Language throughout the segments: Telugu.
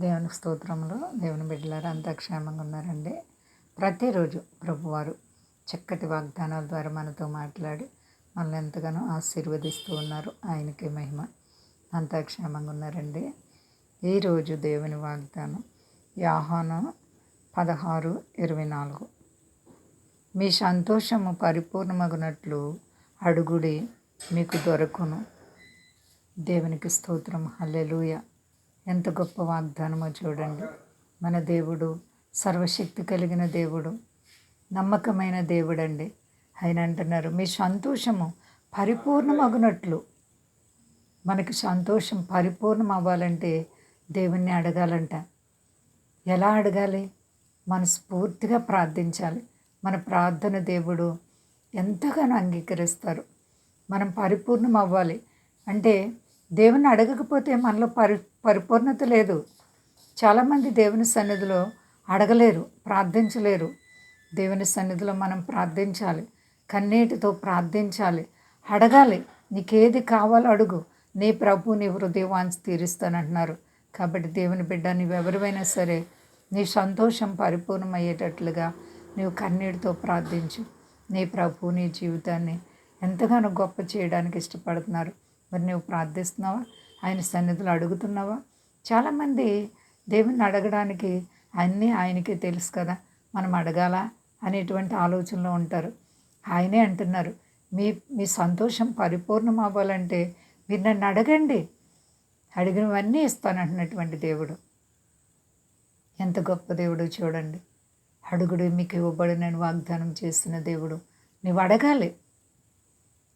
దేవునికి స్తోత్రములు. దేవుని బిడ్డలారు అంతా క్షేమంగా ఉన్నారండి. ప్రతిరోజు ప్రభువారు చక్కటి వాగ్దానాల ద్వారా మనతో మాట్లాడి మనల్ని ఎంతగానో ఆశీర్వదిస్తూ ఉన్నారు. ఆయనకి మహిమ. అంతా క్షేమంగా ఉన్నారండి. ఈరోజు దేవుని వాగ్దానం యాహాను పదహారు ఇరవై నాలుగు. మీ సంతోషము పరిపూర్ణమగునట్లు అడుగుడి మీకు దొరకును. దేవునికి స్తోత్రం. హల్లెలూయ. ఎంత గొప్ప వాగ్దానమో చూడండి. మన దేవుడు సర్వశక్తి కలిగిన దేవుడు నమ్మకమైన దేవుడండి. ఆయన అంటున్నారు మీ సంతోషము పరిపూర్ణమగునట్లు. మనకి సంతోషం పరిపూర్ణం అవ్వాలంటే దేవుణ్ణి అడగాలంట. ఎలా అడగాలి? మనస్ఫూర్తిగా ప్రార్థించాలి. మన ప్రార్థన దేవుడు ఎంతగానో అంగీకరిస్తారు. మనం పరిపూర్ణం అవ్వాలి అంటే దేవుని అడగకపోతే మనలో పరి పరిపూర్ణత లేదు. చాలామంది దేవుని సన్నిధిలో అడగలేరు ప్రార్థించలేరు. దేవుని సన్నిధిలో మనం ప్రార్థించాలి కన్నీటితో ప్రార్థించాలి. అడగాలి నీకేది కావాలో అడుగు. నీ ప్రభు నీ హృదయవాంచి తీరుస్తానంటున్నారు. కాబట్టి దేవుని బిడ్డ నీవెవరివైనా సరే నీ సంతోషం పరిపూర్ణమయ్యేటట్లుగా నీవు కన్నీటితో ప్రార్థించు. నీ ప్రభు నీ జీవితాన్ని ఎంతగానో గొప్ప చేయడానికి ఇష్టపడుతున్నారు. మరి నువ్వు ప్రార్థిస్తున్నావా? ఆయన సన్నిధిలో అడుగుతున్నావా? చాలామంది దేవుణ్ణి అడగడానికి అన్నీ ఆయనకే తెలుసు కదా. మనం అడగాల? అనేటువంటి ఆలోచనలో ఉంటారు. ఆయనే అంటున్నారు మీ మీ సంతోషం పరిపూర్ణం అవ్వాలంటే మీరు నన్ను అడగండి. అడిగినవన్నీ ఇస్తానంటున్నటువంటి దేవుడు. ఎంత గొప్ప దేవుడు చూడండి. అడుగుడు మీకు ఇవ్వబడినని వాగ్దానం చేస్తున్న దేవుడు. నువ్వు అడగాలి.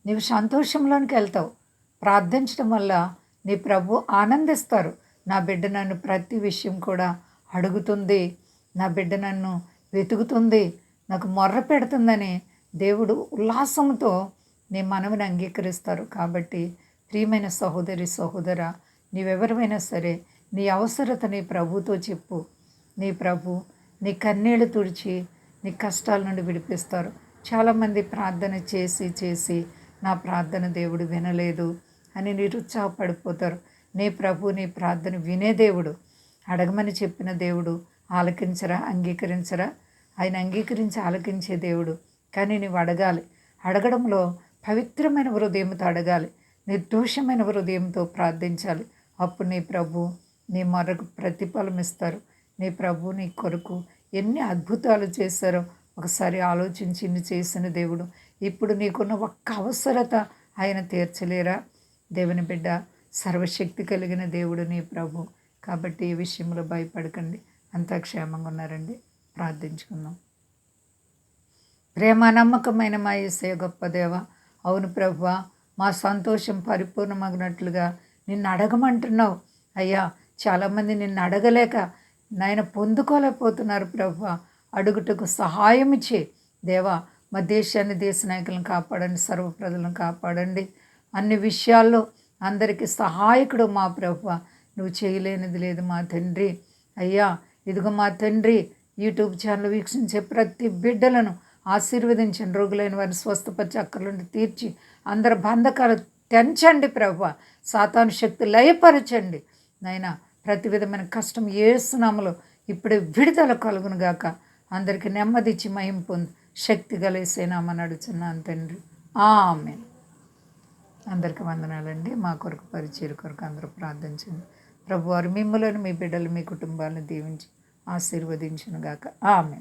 నువ్వు సంతోషంలోనికి వెళ్తావు. ప్రార్థించడం వల్ల నీ ప్రభు ఆనందిస్తారు. నా బిడ్డ నన్ను ప్రతి విషయం కూడా అడుగుతుంది. నా బిడ్డ నన్ను వెతుకుతుంది. నాకు మొర్ర పెడుతుందని దేవుడు ఉల్లాసంతో నీ మనవిని అంగీకరిస్తారు. కాబట్టి ప్రియమైన సహోదరి సహోదర నీవెవరివైనా సరే నీ అవసరత నీ ప్రభుతో చెప్పు. నీ ప్రభు నీ కన్నీళ్ళు తుడిచి నీ కష్టాల నుండి విడిపిస్తారు. చాలామంది ప్రార్థన చేసి చేసి నా ప్రార్థన దేవుడు వినలేదు. అని నిరుత్సాహపడిపోతారు. నీ ప్రభు నీ ప్రార్థన వినే దేవుడు. అడగమని చెప్పిన దేవుడు ఆలకించరా అంగీకరించరా? ఆయన అంగీకరించి ఆలకించే దేవుడు. కానీ నీవు అడగాలి. అడగడంలో పవిత్రమైన హృదయంతో అడగాలి. నిర్దోషమైన హృదయంతో ప్రార్థించాలి. అప్పుడు నీ ప్రభు నీ మరొక ప్రతిఫలం ఇస్తారు. నీ ప్రభు నీ కొరకు ఎన్ని అద్భుతాలు చేశారో ఒకసారి ఆలోచించి ఇన్ని చేసిన దేవుడు. ఇప్పుడు నీకున్న ఒక్క అవసరత ఆయన తీర్చలేరా? దేవుని బిడ్డ సర్వశక్తి కలిగిన దేవుడు నీ ప్రభు. కాబట్టి ఈ విషయంలో భయపడకండి. అంతా క్షేమంగా ఉన్నారండి. ప్రార్థించుకుందాం. ప్రేమ నమ్మకమైన మా ఏసే గొప్ప దేవ అవును ప్రభు మా సంతోషం పరిపూర్ణమగినట్లుగా నిన్ను అడగమంటున్నావు. అయ్యా చాలామంది నిన్ను అడగలేక నాయన పొందుకోలేకపోతున్నారు ప్రభు. అడుగుటకు సహాయం ఇచ్చే దేవా మా దేశాన్ని దేశ నాయకులను కాపాడండి సర్వ ప్రజలను కాపాడండి. అన్ని విషయాల్లో అందరికీ సహాయకుడు మా ప్రభు. నువ్వు చేయలేనిది లేదు మా తండ్రి. అయ్యా ఇదిగో మా తండ్రి యూట్యూబ్ ఛానల్ వీక్షించే ప్రతి బిడ్డలను ఆశీర్వదించండి రోగులైన వారిని స్వస్థపరిచి అక్కర్లుండి తీర్చి అందరి బంధకాలు తెంచండి ప్రభు. సాతాను శక్తి లయపరచండి. నాయన ప్రతి విధమైన కష్టం ఏసునామలో ఇప్పుడే విడుదల కలుగును గాక. అందరికి నెమ్మదిచ్చి మహిం పొంది. శక్తి కలిసేనామని అడుగుతున్నాను తండ్రి. ఆమె అందరికి వందనాలండి. మా కొరకు పరిచయం కొరకు అందరూ ప్రార్థించండి. ప్రభువారు మిమ్మలను మిమ్మల్ని మీ బిడ్డలు మీ కుటుంబాలను దీవించి ఆశీర్వదించును గాక ఆమె